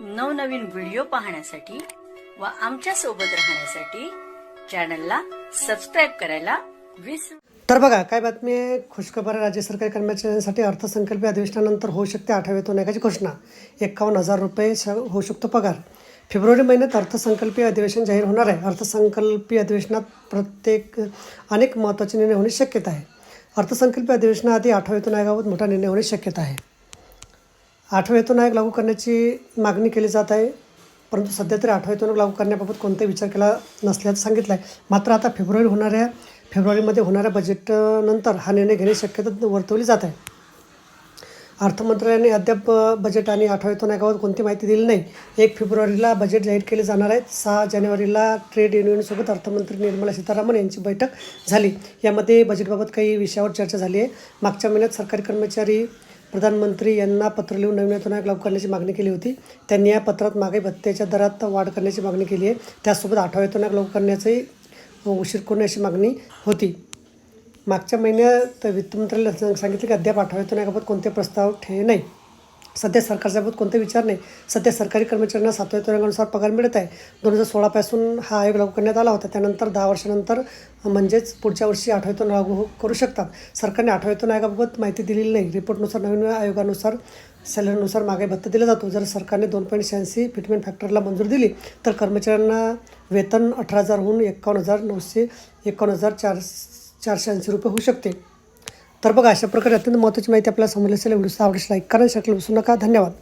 नवनवीन व्हिडिओ पाहण्यासाठी व आमच्यासोबत राहण्यासाठी चॅनलला सबस्क्राईब करायला विसरू तर बघा काय बातमी आहे? खुशखबर आहे. राज्य सरकारी कर्मचाऱ्यांसाठी अर्थसंकल्पीय अधिवेशनानंतर होऊ शकते आठव्यातून एकाची घोषणा. एकावन्न हजार रुपये श होऊ शकतो पगार. फेब्रुवारी महिन्यात अर्थसंकल्पीय अधिवेशन जाहीर होणार आहे. अर्थसंकल्पीय अधिवेशनात प्रत्येक अनेक महत्त्वाचे निर्णय होण्याची शक्यता आहे. अर्थसंकल्पीय अधिवेशनाआधी आठव्यातून आयोगाबाबत मोठा निर्णय होण्याची शक्यता आहे. आठवे वेतन आयोग लागू करण्याची मागणी केली जात आहे. परंतु सध्या तरी आठवे वेतन आयोग लागू करण्याबाबत कोणताही विचार केला नसल्याचं सांगितलं आहे मात्र आता फेब्रुवारी होणाऱ्या फेब्रुवारीमध्ये होणाऱ्या बजेटनंतर हा निर्णय घेण्याची शक्यता वर्तवली जात आहे. अर्थमंत्र्यांनी अद्याप बजेट आणि आठव्या वेतन कोणती माहिती दिली नाही. एक फेब्रुवारीला बजेट जाहीर केले जाणार आहेत. सहा जानेवारीला ट्रेड युनियनसोबत अर्थमंत्री निर्मला सीतारामन यांची बैठक झाली. यामध्ये बजेटबाबत काही विषयावर चर्चा झाली आहे. मागच्या महिन्यात सरकारी कर्मचारी प्रधानमंत्री यांना पत्र लिहून नवीन वेतन आयोग लागू करण्याची मागणी केली होती. त्यांनी या पत्रात मागे भत्त्याच्या दरात वाढ करण्याची मागणी केली आहे. त्यासोबत आठव्या वेतन आयोग लागू करण्याचाही उशीर करून अशी मागणी होती. मागच्या महिन्यात वित्तमंत्र्याला सांगितले की अद्याप आठव्या वेतन आयोगाबाबत कोणते प्रस्ताव ठे नाही सध्या सरकारच्याबाबत कोणते विचार नाही. सध्या सरकारी कर्मचाऱ्यांना सातव्या वेतन पगार मिळत आहे. दोन हजार सोळापासून हा आयोग लागू करण्यात आला होता. त्यानंतर दहा वर्षानंतर म्हणजेच पुढच्या वर्षी आठव्यातून लागू हो- करू शकतात. सरकारने आठव्यातून आयोगाबाबत माहिती दिलेली नाही. रिपोर्टनुसार नवीन आयोगानुसार सॅलरीनुसार मागे भत्ता दिला जातो. जर सरकारने दोन पॉईंट शहाऐंशी फिटमेंट फॅक्टरला मंजूर दिली तर कर्मचाऱ्यांना वेतन अठरा हजारहून एकावन्न हजार नऊशे एकावन्न हजार चार चारशे ऐंशी रुपये होऊ शकते. तर बघा अशा प्रकारे अत्यंत महत्त्वाची माहिती आपल्याला समजली असेल व्हिडिओ आवडल्यास लाईक करा शकलं विसरू नका. धन्यवाद.